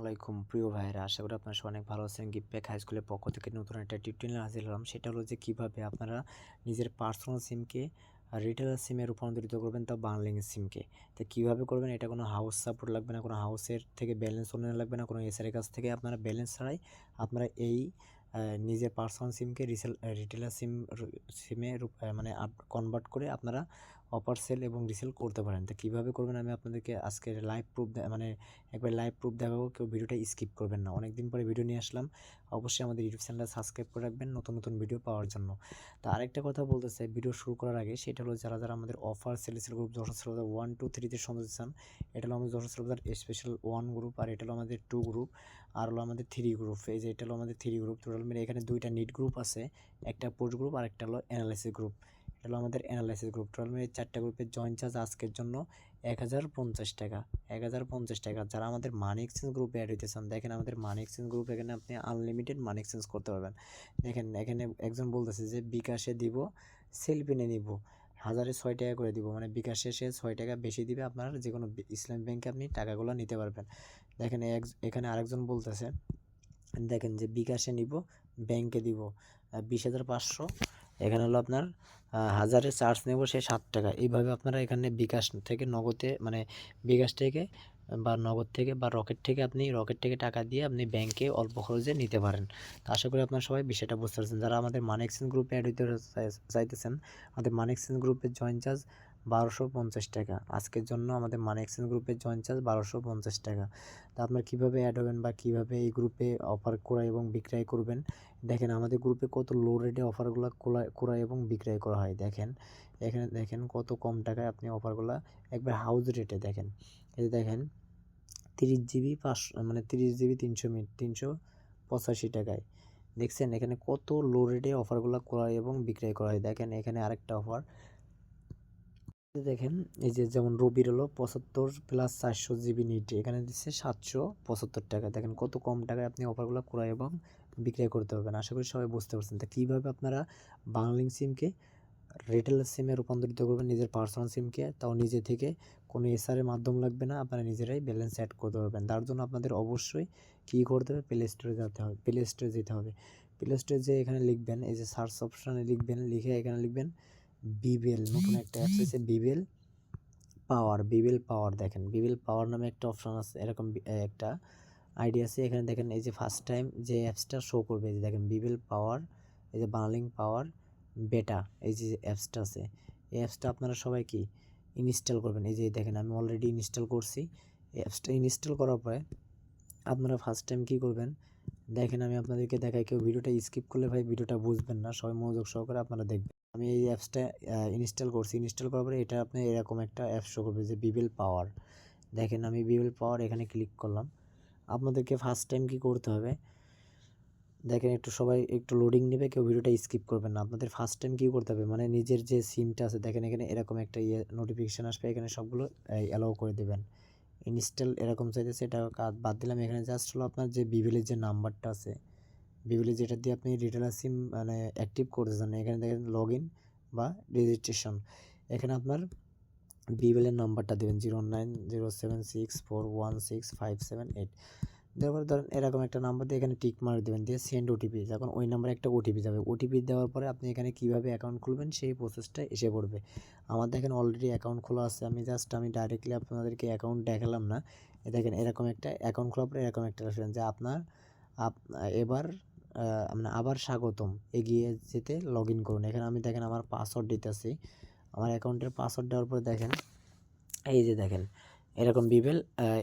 আলাইকুম প্রিয় ভাইয়েরা, আশা করি আপনারা অনেক ভালো আছেন। গিফট হাই স্কুলের পক্ষ থেকে নতুন একটা টিউটোরিয়াল হাজির হলাম। সেটা হলো যে কীভাবে আপনারা নিজের পার্সোনাল সিমকে রিটেল সিমে রূপান্তরিত করবেন, তা বাংলিং সিমকে তো কীভাবে করবেন, এটা কোনো হাউস সাপোর্ট লাগবে না, কোনো হাউসের থেকে ব্যালেন্স ওনার লাগবে না, কোনো এসআরের কাছ থেকে আপনারা ব্যালেন্স ছাড়াই আপনারা এই নিজের পার্সোনাল সিমকে রিসেল রিটেলার সিম সিমে মানে কনভার্ট করে আপনারা অফার সেল এবং রিসেল করতে পারেন। তো কীভাবে করবেন আমি আপনাদেরকে আজকে লাইভ প্রুফ মানে একবার লাইভ প্রুফ দেখাবো, কেউ ভিডিওটা স্কিপ করবেন না। অনেক দিন পরে ভিডিও নিয়ে আসলাম। অবশ্যই আমাদের ইউটিউব চ্যানেলটা সাবস্ক্রাইব করে রাখবেন নতুন নতুন ভিডিও পাওয়ার জন্য। তো আরেকটা কথা বলতে চাই ভিডিও শুরু করার আগে সেটা হলো যারা যারা আমাদের offer sale sale group Jessore Sellbazar one two থ্রিতে সন্দেশ চান, এটা হলো আমাদের Jessore Sellbazar special one group আর এটা হলো আমাদের টু গ্রুপ আর হলো আমাদের থ্রি গ্রুপ এই যে এটা হলো আমাদের থ্রি গ্রুপ টোটাল মিলে এখানে দুইটা নিট গ্রুপ আছে, একটা পোস্ট গ্রুপ আর একটা হলো অ্যানালাইসিস গ্রুপ এটা হলো আমাদের অ্যানালাইসিস গ্রুপ টোটাল মিলে চারটা গ্রুপের জয়েন চার্জ আজকের জন্য এক হাজার পঞ্চাশ টাকা। এক হাজার পঞ্চাশ টাকা। যারা আমাদের মানি এক্সচেঞ্জ গ্রুপে অ্যাড হইতে চান, দেখেন আমাদের মানি এক্সচেঞ্জ গ্রুপ এখানে আপনি আনলিমিটেড মানি এক্সচেঞ্জ করতে পারবেন। দেখেন, এখানে একজন বলতেছে যে বিকাশে দিব সেলফিনে নিব, হাজারে ছয় টাকা করে দিব। মানে বিকাশে সে ছয় টাকা বেশি দিবে, আপনার যে কোনো ইসলামী ব্যাংকে আপনি টাকাগুলো নিতে পারবেন। দেখেন, এক এখানে আরেকজন বলতেছে, দেখেন যে বিকাশে নিব, ব্যাংকে দিব বিশ হাজার পাঁচশো এখানে হলো আপনার হাজারে চার্জ নেব সে সাত টাকা। এইভাবে আপনারা এখানে বিকাশ থেকে নগদে মানে বিকাশ থেকে বা নগদ থেকে বা রকেট থেকে আপনি, রকেট থেকে টাকা দিয়ে আপনি ব্যাংকে অল্প খরচে নিতে পারেন। তো আশা করি আপনারা সবাই বিষয়টা বুঝতে পারছেন। যারা আমাদের মানি এক্সচেঞ্জ গ্রুপে অ্যাড হইতে চাইতেছেন, আমাদের মানি এক্সচেঞ্জ গ্রুপে জয়েন চার্জ বারোশো পঞ্চাশ টাকা। আজকের জন্য আমাদের মানি এক্সচেঞ্জ গ্রুপের জয়েন চার্জ বারোশো পঞ্চাশ টাকা। তা আপনার কীভাবে অ্যাড হবেন বা কীভাবে এই গ্রুপে অফার ক্রয় এবং বিক্রয় করবেন? দেখেন, আমাদের গ্রুপে কত লো রেটে অফারগুলো ক্রয় এবং বিক্রয় করা হয়। দেখেন, এখানে দেখেন কত কম টাকায় আপনি অফারগুলো একবার হাউস রেটে দেখেন। এই দেখেন, তিরিশ জিবি পাঁচশো মানে তিরিশ জিবি তিনশো মিনিট, তিনশো পঁচাশি টাকায়। দেখছেন, এখানে কত লো রেটে অফারগুলো ক্রয় এবং বিক্রয় করা হয়। দেখেন, এখানে আরেকটা অফার দেখেন, এই যে যেমন রবির হলো পঁচাত্তর প্লাস চারশো জিবি নিট এখানে দিচ্ছে সাতশো পঁচাত্তর টাকা। দেখেন কত কম টাকায় আপনি অফারগুলো ক্রয় এবং বিক্রয় করতে পারবেন। আশা করি সবাই বুঝতে পারছেন। তা কীভাবে আপনারা বাংলিং সিমকে রিটেল সিমে রূপান্তরিত করবেন, নিজের পার্সোনাল সিমকে তাও নিজে থেকে। কোনো এসআরের মাধ্যম লাগবে না। আপনারা নিজেরাই ব্যালেন্স অ্যাড করতে পারবেন। তার জন্য আপনাদের অবশ্যই কী করতে হবে? প্লে স্টোরে যেতে হবে প্লে স্টোরে যেতে হবে। প্লে স্টোরে যে এখানে লিখবেন, এই যে সার্চ অপশানে লিখবেন, লিখে এখানে লিখবেন বিবেল নতুন একটা অ্যাপস আছে বিবেল পাওয়ার বিবেল পাওয়ার দেখেন। বিবেল পাওয়ার নামে একটা অপশন আছে, এরকম একটা আইডিয়া আছে। এখানে দেখেন এই যে ফার্স্ট টাইম যে অ্যাপসটা শো করবে, এই যে দেখেন বিবেল পাওয়ার এই যে বার্লিং পাওয়ার বেটা এই যে অ্যাপসটা আছে। এই অ্যাপসটা আপনারা সবাই কি? ইনস্টল করবেন। এই যে দেখেন আমি অলরেডি ইনস্টল করছি। অ্যাপসটা ইনস্টল করার পরে আপনারা ফার্স্ট টাইম কী করবেন? দেখেন আমি আপনাদেরকে দেখাই, কেউ ভিডিওটা স্কিপ করলে ভাই ভিডিওটা বুঝবেন না। সবাই মনোযোগ সহকারে আপনারা দেখবেন। আমি এই অ্যাপসটা ইনস্টল করছি। ইনস্টল করার পরে এটা আপনি এরকম একটা অ্যাপ শো করবে যে বিবেল পাওয়ার দেখেন, আমি বিবেল পাওয়ার এখানে ক্লিক করলাম। আপনাদেরকে ফার্স্ট টাইম কি করতে হবে? দেখেন, একটু সবাই একটু লোডিং নেবে, কেউ ভিডিওটা স্কিপ করবেন না। আপনাদের ফার্স্ট টাইম কী করতে হবে? মানে নিজের যে সিমটা আছে, দেখেন এখানে এরকম একটা ইয়ে নোটিফিকেশান আসবে। এখানে সবগুলো অ্যালাউ করে দেবেন। ইনস্টল এরকম চাইতেছে, এটা বাদ দিলাম। এখানে জাস্ট হলো আপনার যে বিবেলের যে নাম্বারটা আছে বিবিলে যেটা দিয়ে আপনি রিটেলার সিম মানে অ্যাক্টিভ করতে চান, এখানে দেখেন লগ ইন বা রেজিস্ট্রেশন এখানে আপনার বিবিলের নাম্বারটা দেবেন zero nine zero seven six four one six five seven eight দেওয়ার ধরেন এরকম একটা নাম্বার দিয়ে এখানে টিক মার্ক দেবেন, দিয়ে সেন্ড ওটিপি যখন ওই নাম্বারে একটা ওটিপি যাবে। ওটিপি দেওয়ার পরে আপনি এখানে কীভাবে অ্যাকাউন্ট খুলবেন, সেই প্রসেসটা এসে পড়বে। আমার দেখেন অলরেডি অ্যাকাউন্ট খোলা আছে, আমি জাস্ট আমি ডাইরেক্টলি আপনাদেরকে অ্যাকাউন্ট দেখালাম না। দেখেন এরকম একটা অ্যাকাউন্ট খোলার পরে এরকম একটা আসবেন যে আপনার, আপ- এবার মানে আবার স্বাগতম। এগিয়ে যেতে লগ ইন করুন। এখানে আমি দেখেন আমার পাসওয়ার্ড দিতেছি। আমার অ্যাকাউন্টের পাসওয়ার্ড দেওয়ার পরে দেখেন, এই যে দেখেন, এরকম বিবেল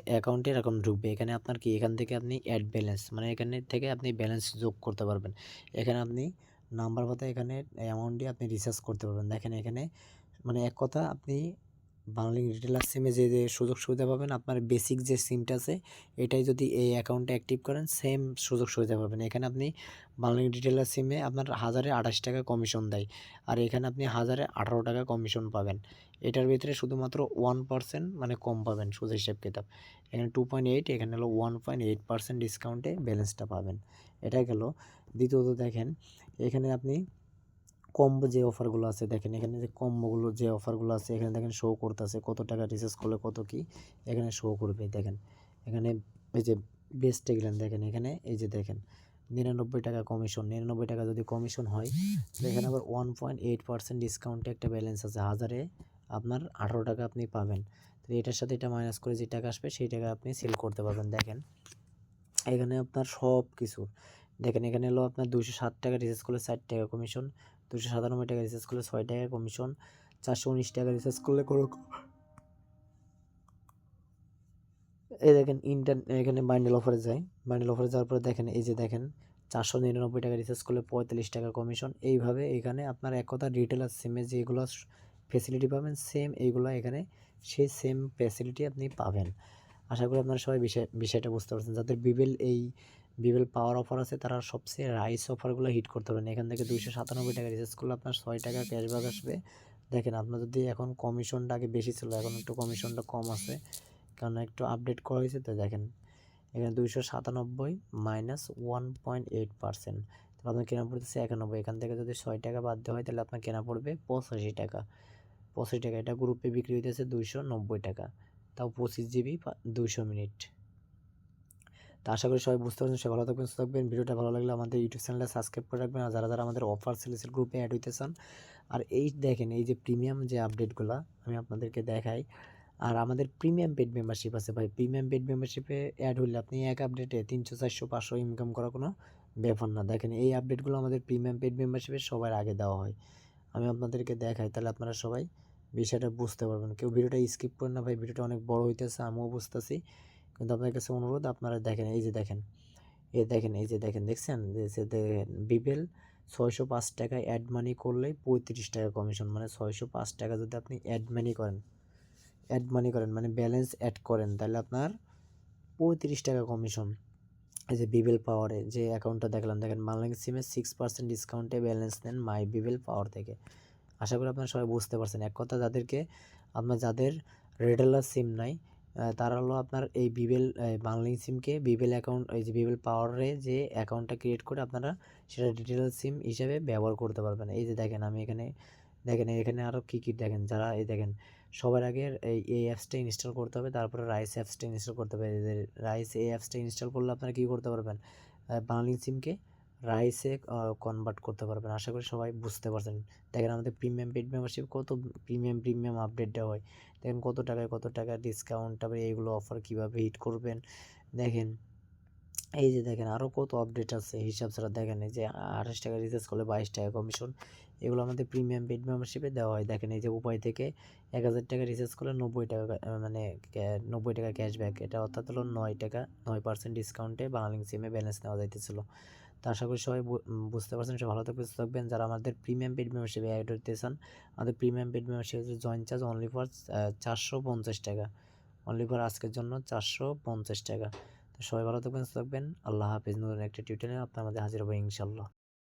অ্যাকাউন্টে এরকম ঢুকবে। এখানে আপনার কি? এখান থেকে আপনি অ্যাড ব্যালেন্স মানে এখানে থেকে আপনি ব্যালেন্স যোগ করতে পারবেন। এখানে আপনি নাম্বার পাতা এখানে অ্যামাউন্ট দিয়ে আপনি রিচার্জ করতে পারবেন। দেখেন এখানে মানে এক কথা আপনি বাংলিং রিটেলার সিমে যে যে সুযোগ সুবিধা পাবেন, আপনার বেসিক যে সিমটা আছে, এটাই যদি এই অ্যাকাউন্টে অ্যাক্টিভ করেন সেম সুযোগ সুবিধা পাবেন। এখানে আপনি বাংলিং রিটেলার সিমে আপনার হাজারে আঠাশ টাকা কমিশন দেয়, আর এখানে আপনি হাজারে আঠারো টাকা কমিশন পাবেন। এটার ভিতরে শুধুমাত্র ওয়ান পার্সেন্ট মানে কম পাবেন সুদ হিসেব কিতাব। এখানে টু পয়েন্ট এইট এখানে হলো ওয়ান পয়েন্ট এইট পার্সেন্ট ডিসকাউন্টে ব্যালেন্সটা পাবেন। এটা গেল। দ্বিতীয়ত দেখেন, এখানে আপনি কম্বো যে অফারগুলো আছে, দেখেন এখানে যে কম্বোগুলো যে অফারগুলো আছে, এখানে দেখেন শো করতেছে, কত টাকা রিচার্জ করলে কত কি, এখানে শো করবে, দেখেন। এখানে এই যে বেস্টে গেলেন দেখেন এখানে, এই যে দেখেন, নিরানব্বই টাকা কমিশন নিরানব্বই টাকা যদি কমিশন হয়, দেখেন আবার ওয়ান পয়েন্ট এইট পার্সেন্ট ডিসকাউন্টে একটা ব্যালেন্স আছে, হাজারে আপনার আঠারো টাকা আপনি পাবেন। তো এটার সাথে এটা মাইনাস করে যে টাকা আসবে, সেই টাকা আপনি সেল করতে পারবেন, দেখেন। এখানে আপনার সব কিছু দেখেন এখানে হলো আপনার দুশো ষাট টাকা রিচার্জ করলে ষাট টাকা কমিশন দুশো সাতানব্বই টাকা রিচার্জ করলে ছয় টাকা কমিশন চারশো উনিশ টাকা রিচার্জ করলে কোনো এই দেখেন ইন্টার এখানে বান্ডেল অফারে যায়। বান্ডেল অফারে যাওয়ার পরে দেখেন, এই যে দেখেন, চারশো নিরানব্বই টাকা রিচার্জ করলে পঁয়তাল্লিশ টাকা কমিশন এইভাবে এখানে আপনার এক কথা রিটেলার সিমে যেগুলো ফেসিলিটি পাবেন সেম এইগুলো এখানে সেই সেম ফেসিলিটি আপনি পাবেন। আশা করি আপনারা সবাই বিষয় বিষয়টা বুঝতে পারছেন। যাদের বিবেল এই বিবেল পাওয়ার অফার আছে, তারা সবচেয়ে রাইস অফারগুলো হিট করতে পারেন এখান থেকে দুইশো সাতানব্বই টাকা রিচার্জ করলে আপনার ছয় টাকা ক্যাশব্যাক আসবে। দেখেন, আপনার যদি এখন কমিশনটা আগে বেশি ছিল, এখন একটু কমিশনটা কম আছে, কারণ একটু আপডেট করা হয়েছে, তো দেখেন, এখানে দুইশো সাতানব্বই minus one point eight percent. তাহলে আপনার কেনা পড়তেছে একানব্বই, এখান থেকে যদি ছয় টাকা বাদ দেওয়া হয়, তাহলে আপনার কেনা পড়বে পঁচাশি টাকা। পঁচাশি টাকা, এটা গ্রুপে বিক্রি হইতেছে দুইশো নব্বই টাকা। তাও পঁচিশ জিবি দুইশো মিনিট। তা আশা করি সবাই বুঝতে পারছেন, সবাই ভালো থাকবেন, সুস্থ থাকবেন। ভিডিওটা ভালো লাগলে আমাদের ইউটিউব চ্যানেলটা সাবস্ক্রাইব করে রাখবেন। আর যারা যারা আমাদের অফার সেলসের গ্রুপে অ্যাড হইতে চান, আর এই দেখেন, এই যে প্রিমিয়াম যে আপডেটগুলো আমি আপনাদেরকে দেখাই। আর আমাদের প্রিমিয়াম পেড মেম্বারশিপ আছে ভাই। প্রিমিয়াম পেড মেম্বারশিপে অ্যাড হলে আপনি এক আপডেটে তিনশো, চারশো, পাঁচশো ইনকাম করা কোনো ব্যাপার না। দেখেন, এই আপডেটগুলো আমাদের প্রিমিয়াম পেড মেম্বারশিপে সবার আগে দেওয়া হয়। আমি আপনাদেরকে দেখাই, তাহলে আপনারা সবাই বিষয়টা বুঝতে পারবেন। কেউ ভিডিওটা স্কিপ করেন না ভাই, ভিডিওটা অনেক বড় হইতেছে, আমিও বুঝতেছি। কিন্তু আপনার কাছে অনুরোধ, আপনারা দেখেন, এই যে দেখেন এই দেখেন, এই যে দেখেন, দেখছেন? যে দেখেন বিবেল ছয়শো পাঁচ টাকা অ্যাড মানি করলেই পঁয়ত্রিশ টাকা কমিশন মানে ছয়শো পাঁচ টাকা যদি আপনি অ্যাড মানি করেন অ্যাড মানি করেন মানে ব্যালেন্স অ্যাড করেন, তাহলে আপনার পঁয়ত্রিশ টাকা কমিশন এই যে বিবেল পাওয়ারে যে অ্যাকাউন্টটা দেখলাম, দেখেন বাংলাদেশ সিমে সিক্স পার্সেন্ট ডিসকাউন্টে ব্যালেন্স নেন মাই বিবেল পাওয়ার থেকে। আশা করি আপনারা সবাই বুঝতে পারছেন। এক কথা, যাদেরকে, আপনার যাদের রেডেলার সিম নাই তারা হলো আপনার এই বিবেল বাংলিং সিমকে বিবেল অ্যাকাউন্ট এই যে বিবেল পাওয়ারে যে অ্যাকাউন্টটা ক্রিয়েট করে আপনারা সেটা ডিটেল সিম হিসাবে ব্যবহার করতে পারবেন। এই যে দেখেন আমি এখানে, দেখেন এখানে আরও কী কী দেখেন, যারা এই দেখেন সবার আগে এই এই অ্যাপসটা ইনস্টল করতে হবে, তারপরে রাইস অ্যাপসটা ইনস্টল করতে হবে। রাইস এই অ্যাপসটা ইনস্টল করলে আপনারা কী করতে পারবেন? বাংলিং সিমকে রাইসে কনভার্ট করতে পারবেন। আশা করি সবাই বুঝতে পারছেন। দেখেন আমাদের প্রিমিয়াম পেড মেম্বারশিপ কত প্রিমিয়াম প্রিমিয়াম আপডেট দেওয়া হয়। দেখেন কত টাকায় কত টাকা ডিসকাউন্ট তারপরে এইগুলো অফার কীভাবে হিট করবেন। দেখেন, এই যে দেখেন আরও কত আপডেট আছে, হিসাব ছাড়া দেখেন, এই যে আঠাশ টাকা রিচার্জ করলে বাইশ টাকা কমিশন এগুলো আমাদের প্রিমিয়াম পেড মেম্বারশিপে দেওয়া হয়। দেখেন এই যে উপায় থেকে এক হাজার টাকা রিচার্জ করলে নব্বই টাকা মানে নব্বই টাকা ক্যাশব্যাক এটা অর্থাৎ হলো নয় টাকা, নয় পার্সেন্ট ডিসকাউন্টে বাংলালিং সিমে ব্যালেন্স নেওয়া যাইতেছিলো। তো আশা করি সবাই বুঝতে পারছেন। সবাই ভালো থাকবে সুস্থ থাকবেন। যারা আমাদের প্রিমিয়াম পেড মেম্বারশিপে অ্যাড হতে চান আমাদের premium paid membership join charge only for চারশো পঞ্চাশ টাকা। অনলি ফর আজকের জন্য চারশো পঞ্চাশ টাকা। তো সবাই ভালো থাকবেন, সুস্থ থাকবেন। আল্লাহ হাফিজ। নতুন একটা টিউটোরিয়াল আপনার আমাদের হাজির হব ইনশাল্লাহ